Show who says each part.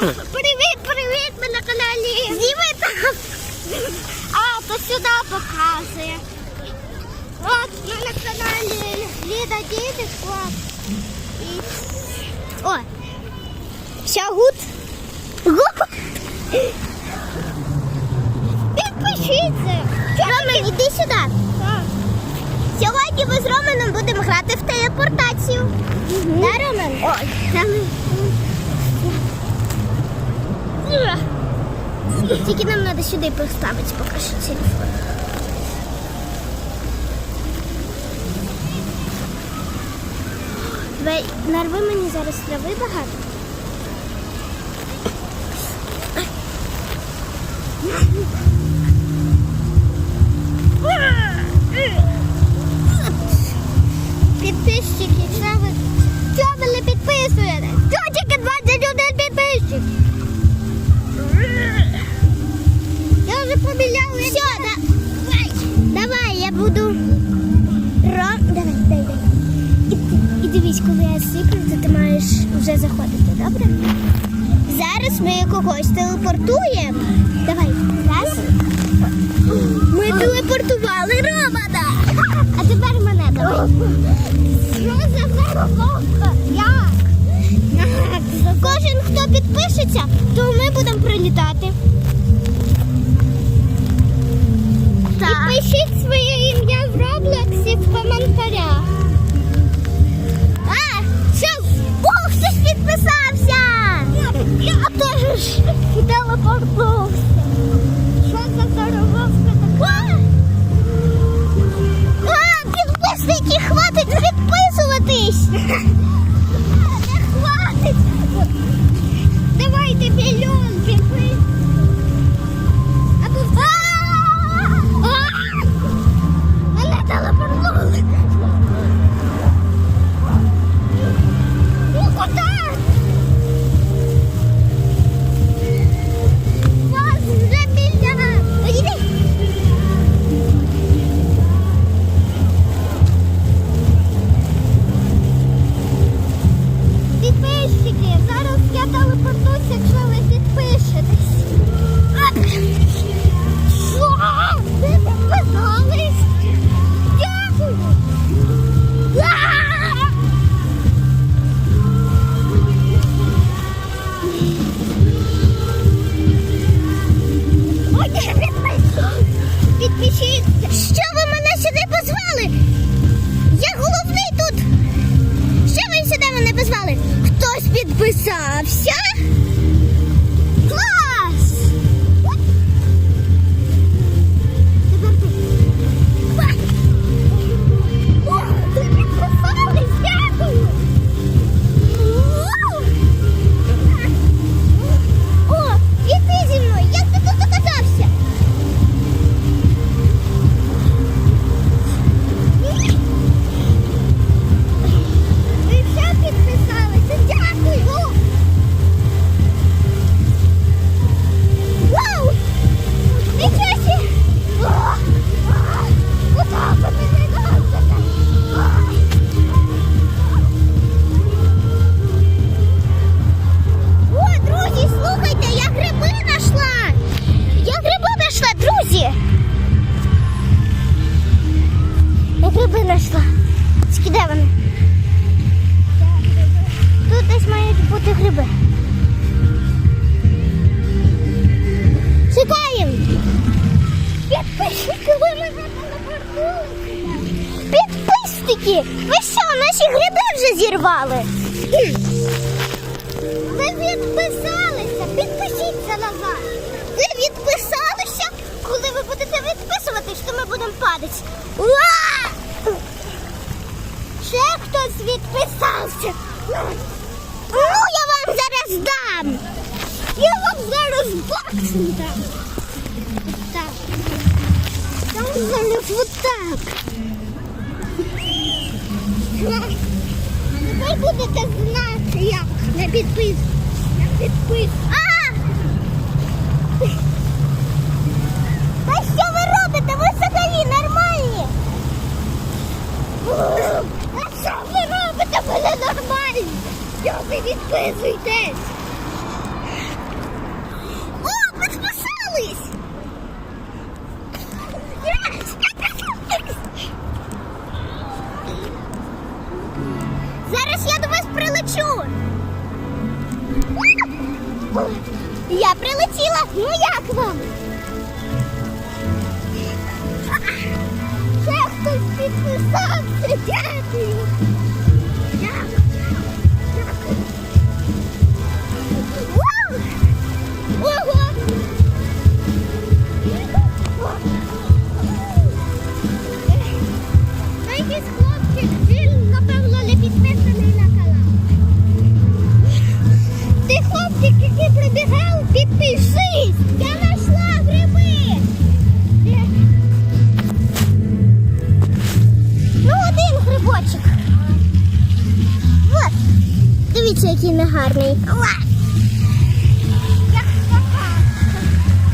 Speaker 1: Привіт, привіт! Ми на каналі. Зніми там. А, то сюди показує. От, ми на каналі Ліда Дідик. От. І... О! Все гуд. Гуд. Підпишіться. Роман, іди сюди. Сьогодні ми з Романом будемо грати в телепортацію. Да, Роман? Ой, Тільки нам треба сюди поставити поки що телефон. Нарви мені зараз трави багато. Дивись, коли я сиплю, то ти маєш вже заходити, добре? Зараз ми когось телепортуємо. Давай, раз. Ми телепортували Романа. А тепер мене давай. Що за верховка? Як? Кожен, хто підпишеться, то ми будемо прилітати. Підпишіть своє ім'я в Роблоксі в коментарях. Телепортнувся. Що за здорововка така? А, підписники, хватить підписуватись! Не хватить! Давайте мільйон підписів! Підписчики, зараз я телепортуюся, якщо ви підпишетесь. Що? Ви підписались? Дякую. Що, наші гриби вже зірвали? Ви відписалися, підпишіться на вас. Ви відписалися, коли ви будете відписуватись, то ми будемо падати. Уа! Ще хтось відписався. Ну, я вам зараз дам. Я вам зараз бакс дам. Так. Там зараз вот Тепер будете знати, як не підпис. Не підпис. А! Та що ви робите? Ви взагалі нормальні? А що ви робите? Ви не нормальні? Що ви відписуєтесь? Я прилетіла, ну як вам? Ще хтось підписався, дякую. taking the hard knife.